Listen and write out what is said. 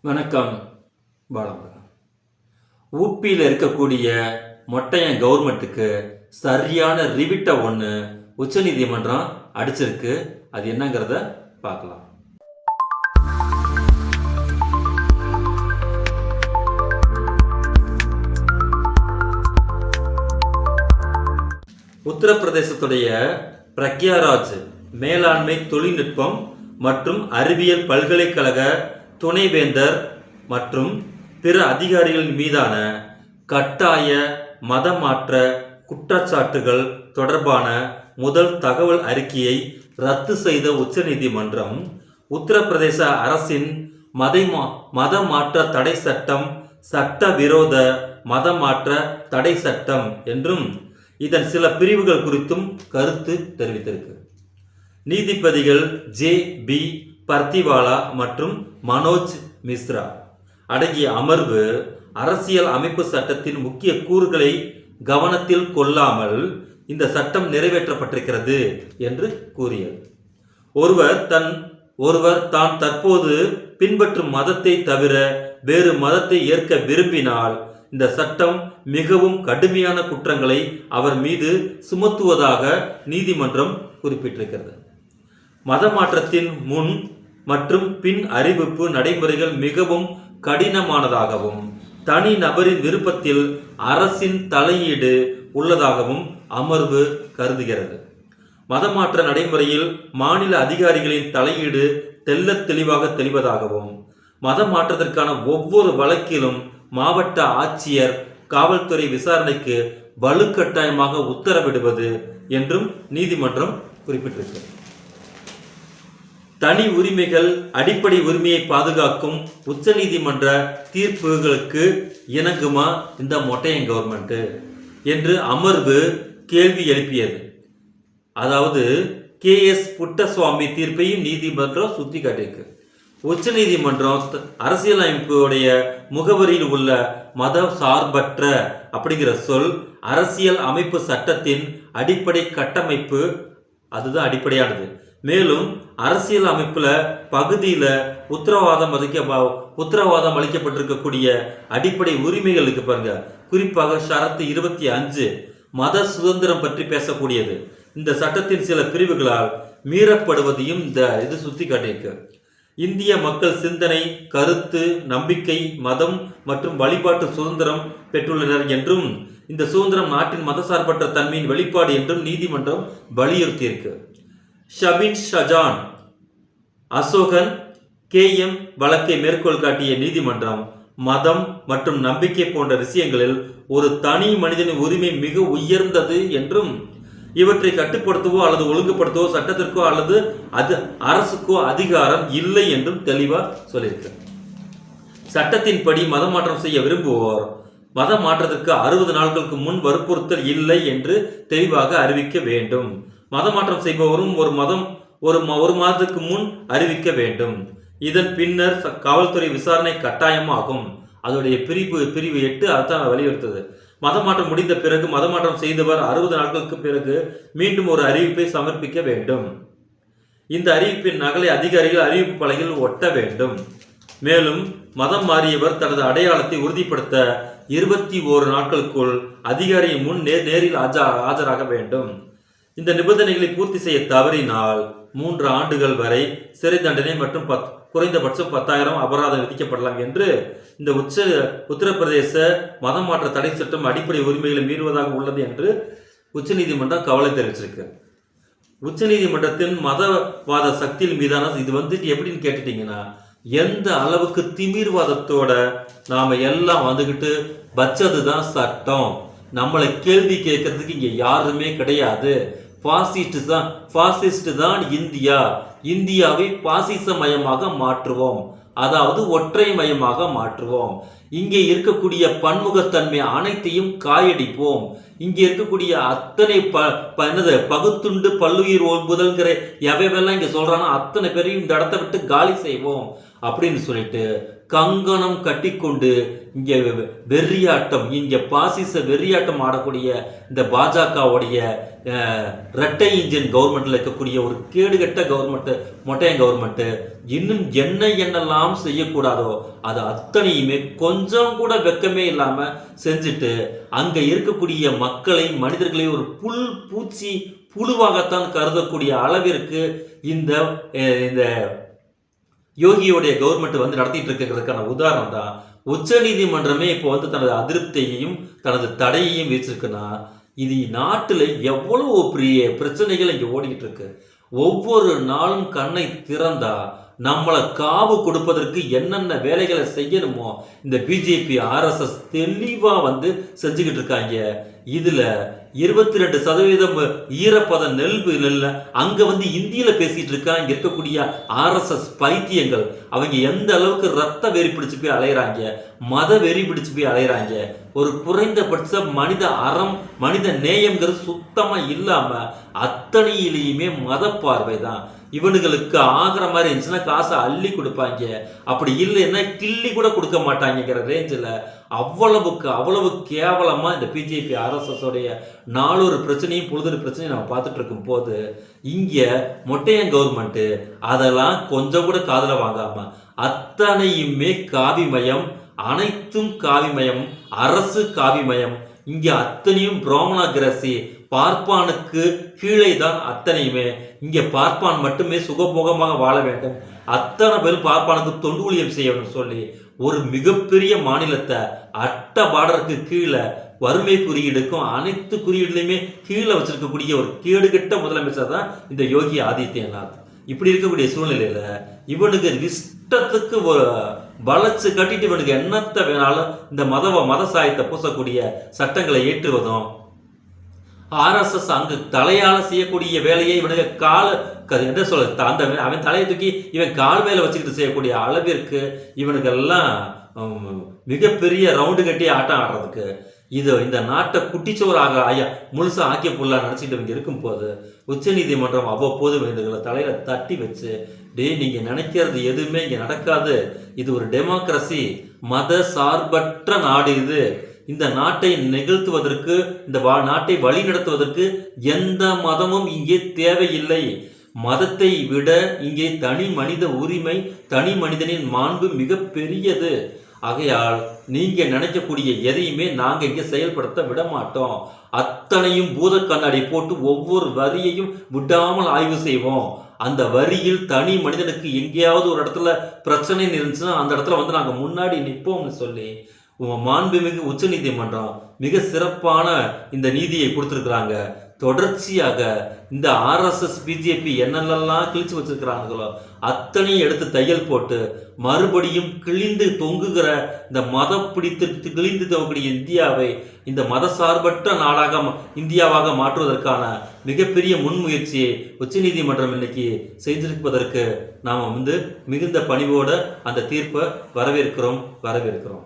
வணக்கம் பாலமுருகன். உப்பியில் இருக்கக்கூடிய மொட்டையன் கவர்மெண்ட்டுக்கு சரியான ரிவிட்ட ஒன்று உச்சநீதிமன்றம் அடிச்சிருக்கு. அது என்னங்கிறத பார்க்கலாம். உத்தரப்பிரதேசத்துடைய பிரக்யாராஜ் மேலாண்மை தொழில்நுட்பம் மற்றும் அறிவியல் பல்கலைக்கழக துணைவேந்தர் மற்றும் பிற அதிகாரிகள் மீதான கட்டாய மதமாற்ற குற்றச்சாட்டுகள் தொடர்பான முதல் தகவல் அறிக்கையை ரத்து செய்த உச்சநீதிமன்றம் உத்தரப்பிரதேச அரசின் மதை மா- தடை சட்டம் சட்டவிரோத மதமாற்ற தடை சட்டம் என்றும் இதன் சில பிரிவுகள் குறித்தும் கருத்து தெரிவித்திருக்கு. நீதிபதிகள் ஜே பி பர்திவாலா மற்றும் மனோஜ் மிஸ்ரா அடங்கிய அமர்வு அரசியல் அமைப்பு சட்டத்தின் முக்கிய கூறுகளை கவனத்தில் கொள்ளாமல் இந்த சட்டம் நிறைவேற்றப்பட்டிருக்கிறது என்று கூறியது. ஒருவர் தன் ஒருவர் தான் தற்போது பின்பற்றும் மதத்தை தவிர வேறு மதத்தை ஏற்க விரும்பினால் இந்த சட்டம் மிகவும் கடுமையான குற்றங்களை அவர் மீது சுமத்துவதாக நீதிமன்றம் குறிப்பிட்டிருக்கிறது. மத மாற்றத்தின் முன் மற்றும் பின் அறிவிப்பு நடைமுறைகள் மிகவும் கடினமானதாகவும் தனி நபரின் விருப்பத்தில் அரசின் தலையீடு உள்ளதாகவும் அமர்வு கருதுகிறது. மதமாற்ற நடைமுறையில் மாநில அதிகாரிகளின் தலையீடு தெல்ல தெளிவாக தெளிவதாகவும் மதம் மாற்றத்திற்கான ஒவ்வொரு வழக்கிலும் மாவட்ட ஆட்சியர் காவல்துறை விசாரணைக்கு வலுக்கட்டாயமாக உத்தரவிடுவது என்றும் நீதிமன்றம் குறிப்பிட்டிருக்கிறது. தனி உரிமைகள் அடிப்படை உரிமையை பாதுகாக்கும் உச்சநீதிமன்ற தீர்ப்புகளுக்கு இணங்குமா இந்த மொட்டையன் கவர்மெண்ட்டு என்று அமர்வு கேள்வி எழுப்பியது. அதாவது கே எஸ் புட்டசுவாமி தீர்ப்பையும் நீதிமன்றம் சுட்டி காட்டியிருக்கு உச்சநீதிமன்றம் த- அரசியலமைப்புடைய முகவரியில் உள்ள மத சார்பற்ற அப்படிங்கிற சொல் அரசியல் அமைப்பு சட்டத்தின் அடிப்படை கட்டமைப்பு அதுதான் அடிப்படையானது. மேலும் அரசியல் அமைப்பில் பகுதியில் உத்தரவாதம் அளிக்க உத்தரவாதம் அளிக்கப்பட்டிருக்கக்கூடிய அடிப்படை உரிமைகளுக்கு பாருங்க. குறிப்பாக ஷரத்து இருபத்தி அஞ்சு மத சுதந்திரம் பற்றி பேசக்கூடியது. இந்த சட்டத்தின் சில பிரிவுகளால் மீறப்படுவதையும் இந்த இது சுத்தி காட்டியிருக்கு இந்திய மக்கள் சிந்தனை கருத்து நம்பிக்கை மதம் மற்றும் வழிபாட்டு சுதந்திரம் பெற்றுள்ளனர் என்றும் இந்த சுதந்திரம் நாட்டின் மதசார்பற்ற தன்மையின் வெளிப்பாடு என்றும் நீதிமன்றம் வலியுறுத்தியிருக்கு. ஷபின் ஷஜான் அசோகன் கே எம் வழக்கை மேற்கோள் காட்டிய நீதிமன்றம் மதம் மற்றும் நம்பிக்கை போன்ற விஷயங்களில் ஒரு தனி மனிதனின் உரிமை மிக உயர்ந்தது என்றும் இவற்றை கட்டுப்படுத்தவோ அல்லது ஒழுங்குபடுத்தவோ சட்டத்திற்கோ அல்லது அது அரசுக்கோ அதிகாரம் இல்லை என்றும் தெளிவாக சொல்லியிருக்கு. சட்டத்தின்படி மதம் மாற்றம் செய்ய விரும்புவோர் மத மாற்றத்திற்கு அறுபது நாட்களுக்கு முன் வற்புறுத்தல் இல்லை என்று தெளிவாக அறிவிக்க வேண்டும். மதமாற்றம் செய்பவரும் ஒரு மதம் ஒரு ஒரு மாதத்துக்கு முன் அறிவிக்க வேண்டும். இதன் பின்னர் ச- காவல்துறை விசாரணை கட்டாயமாகும். அதோடைய பிரிவு பிரிவு எட்டு அதுதான் வலியுறுத்தது. மதம் மாற்றம் முடிந்த பிறகு மதமாற்றம் செய்தவர் அறுபது நாட்களுக்கு பிறகு மீண்டும் ஒரு அறிவிப்பை சமர்ப்பிக்க வேண்டும். இந்த அறிவிப்பின் நகலை அதிகாரிகள் அறிவிப்பு பலகையில் ஒட்ட வேண்டும். மேலும் மதம் மாறியவர் தனது அடையாளத்தை உறுதிப்படுத்த இருபத்தி ஓரு நாட்களுக்குள் அதிகாரியின் முன் நேர் நேரில் ஆஜா ஆஜராக வேண்டும். இந்த நிபந்தனைகளை பூர்த்தி செய்ய தவறினால் மூன்று ஆண்டுகள் வரை சிறை தண்டனை மற்றும் பத் குறைந்தபட்சம் பத்தாயிரம் அபராதம் விதிக்கப்படலாம் என்று இந்த உச்ச உத்தரப்பிரதேச மதம் மாற்ற தடை சட்டம் அடிப்படை உரிமைகளை மீறுவதாக உள்ளது என்று உச்சநீதிமன்றம் கவலை தெரிவிச்சிருக்கு. உச்சநீதிமன்றத்தின் மதவாத சக்தியின் மீதான இது வந்துட்டு எப்படின்னு கேட்டுட்டீங்கன்னா எந்த அளவுக்கு திமிர்வாதத்தோட நாம் எல்லாம் வந்துக்கிட்டு வச்சது தான் சட்டம். நம்மளை கேள்வி கேட்கறதுக்கு இங்கே யாருமே கிடையாது. பாசிஸ்ட் தான் பாசிஸ்ட் தான் இந்தியா. இந்தியாவை பாசிசமயமாக மாற்றுவோம். அதாவது ஒற்றை மயமாக மாற்றுவோம். இங்கே இருக்கக்கூடிய பன்முகத்தன்மை அனைத்தையும் காயடிப்போம். இங்கே இருக்கக்கூடிய அத்தனை ப ப- என்னது பகுத்துண்டு பல்லுயிர் ஓம்புதல்ங்கிற எவைவெல்லாம் இங்கே சொல்கிறானோ அத்தனை பேரையும் இந்த இடத்த விட்டு காலி செய்வோம். அப்படின்னு சொல்லிட்டு கங்கணம் கட்டிக்கொண்டு இங்கே வெறியாட்டம் இங்கே பாசிச வெறியாட்டம் ஆடக்கூடிய இந்த பாஜகவுடைய ரெட்டை இன்ஜின் கவர்மெண்ட்டில் இருக்கக்கூடிய ஒரு கேடுகட்ட கவர்மெண்ட்டு மொட்டையன் கவர்மெண்ட்டு இன்னும் என்ன என்னெல்லாம் செய்யக்கூடாதோ அது அத்தனையுமே கொஞ்சம் கூட வெக்கமே இல்லாமல் செஞ்சுட்டு அங்கே இருக்கக்கூடிய மக்களை மனிதர்களை ஒரு புல் பூச்சி புழுவாகத்தான் கருதக்கூடிய அளவிற்கு இந்த இந்த யோகியோடைய கவர்மெண்ட் வந்து நடத்திட்டு இருக்கிறதுக்கான உதாரணம் தான் உச்ச நீதிமன்றமே இப்போ வந்து தனது அதிருப்தியையும் தனது தடையையும் வச்சிருக்குன்னா இது நாட்டில் எவ்வளவு பெரிய பிரச்சனைகள் இங்கே ஓடிக்கிட்டு இருக்கு? ஒவ்வொரு நாளும் கண்ணை திறந்தா நம்மளை காவு கொடுப்பதற்கு என்னென்ன வேலைகளை செய்யணுமோ இந்த பிஜேபி ஆர்எஸ்எஸ் தெளிவாக வந்து செஞ்சுக்கிட்டு இருக்காங்க. இதில் இருபத்தி ரெண்டு சதவீதம் ஈரப்பத நெல்பு நெல்ல அங்கே வந்து இந்தியில் பேசிகிட்டு இருக்காங்க இங்கே இருக்கக்கூடிய ஆர்எஸ்எஸ் பைத்தியங்கள். அவங்க எந்த அளவுக்கு ரத்த வெறி பிடிச்சு போய் அலையிறாங்க மத வெறி பிடிச்சு போய் அலையிறாங்க ஒரு குறைந்தபட்ச மனித அறம் மனித நேயங்கிறது சுத்தமாக இல்லாமல் அத்தனையிலையுமே மத பார்வை தான் இவனுங்களுக்கு ஆகிற மாதிரி இருந்துச்சுன்னா காசை அள்ளி கொடுப்பாங்க. அப்படி இல்லைன்னா கிள்ளி கூட கொடுக்க மாட்டாங்கங்கிற ரேஞ்சில் அவ்வளவுக்கு அவ்வளவு கேவலமா இந்த பிஜேபி ஆர்எஸ்எஸ் நாலொரு பிரச்சனையும் பொழுதொரு பிரச்சனையும் நம்ம பார்த்துட்டு இருக்கும் போது இங்கே மொட்டையன் கவர்மெண்ட்டு அதெல்லாம் கொஞ்சம் கூட காதில் வாங்காம அத்தனையுமே காவிமயம் அனைத்தும் காவிமயம் அரசு காவிமயம் இங்கே அத்தனையும் பிராமணாகிரசி பார்ப்பானுக்கு கீழே தான் அத்தனையுமே. இங்கே பார்ப்பான் மட்டுமே சுகபோகமாக வாழ வேண்டும். அத்தனை பேரும் பார்ப்பானுக்கு தொண்டு ஊழியம் செய்யணும்னு சொல்லி ஒரு மிகப்பெரிய மாநிலத்தை அட்ட பார்டருக்கு கீழே வறுமை குறியீடுக்கும் அனைத்து குறியீடுலையுமே கீழே வச்சிருக்கக்கூடிய ஒரு கேடுகட்ட முதலமைச்சர் தான் இந்த யோகி ஆதித்யநாத். இப்படி இருக்கக்கூடிய சூழ்நிலையில இவனுக்கு இஷ்டத்துக்கு ஒரு வளைச்சு கட்டிட்டு இவனுக்கு என்னத்தை வேணாலும் இந்த மத மத சாயத்தை பூசக்கூடிய சட்டங்களை ஏற்றுவதும் ஆர்எஸ்எஸ் அங்கு தலையால செய்யக்கூடிய வேலையை இவனுக்கு கால க- என்ன சொல்ல அந்த அவன் தலையை தூக்கி இவன் கால் மேல வச்சுக்கிட்டு செய்யக்கூடிய அளவிற்கு இவனுக்கெல்லாம் மிகப்பெரிய ரவுண்டு கட்டி ஆட்டம் ஆடுறதுக்கு இது இந்த நாட்டை குட்டிச்சோறாக ஐயா முழுசா ஆக்கிய பொருளாக நினச்சிட்டு இவங்க இருக்கும்போது உச்சநீதிமன்றம் அவ்வப்போது இவங்களை தலையில் தட்டி வச்சு டேய் நீங்கள் நினைக்கிறது எதுவுமே இங்கே நடக்காது. இது ஒரு டெமோக்ரஸி மத சார்பற்ற நாடு இது. இந்த நாட்டை நிகழ்த்துவதற்கு இந்த வா- நாட்டை வழி நடத்துவதற்கு எந்த மதமும் இங்கே தேவையில்லை. மதத்தை விட இங்கே தனி மனித உரிமை தனி மனிதனின் மாண்பு மிக பெரியது. ஆகையால் நீங்க நினைக்கக்கூடிய எதையுமே நாங்க இங்க செயல்படுத்த விட மாட்டோம் அத்தனையும் பூத கண்ணாடி போட்டு ஒவ்வொரு வரியையும் விடாமல் ஆய்வு செய்வோம். அந்த வரியில் தனி மனிதனுக்கு எங்கேயாவது ஒரு இடத்துல பிரச்சனை இருந்துச்சுன்னா அந்த இடத்துல வந்து நாங்க முன்னாடி நிற்போம்னு சொல்லி உ- மாண்புமிகு உச்சநீதிமன்றம் மிக சிறப்பான இந்த நீதியை கொடுத்துருக்குறாங்க. தொடர்ச்சியாக இந்த ஆர்எஸ்எஸ் பிஜேபி என்னென்னலாம் கிழிச்சு வச்சிருக்கிறாங்களோ அத்தனையும் எடுத்து தையல் போட்டு மறுபடியும் கிழிந்து தொங்குகிற இந்த மத பிடித்து கிழிந்து தொங்கக்கூடிய இந்தியாவை இந்த மத சார்பற்ற நாடாக ம- இந்தியாவாக மாற்றுவதற்கான மிகப்பெரிய முன்முயற்சியை உச்சநீதிமன்றம் இன்னைக்கு செய்திருப்பதற்கு நாம் வந்து மிகுந்த பணிவோட அந்த தீர்ப்பை வரவேற்கிறோம் வரவேற்கிறோம்.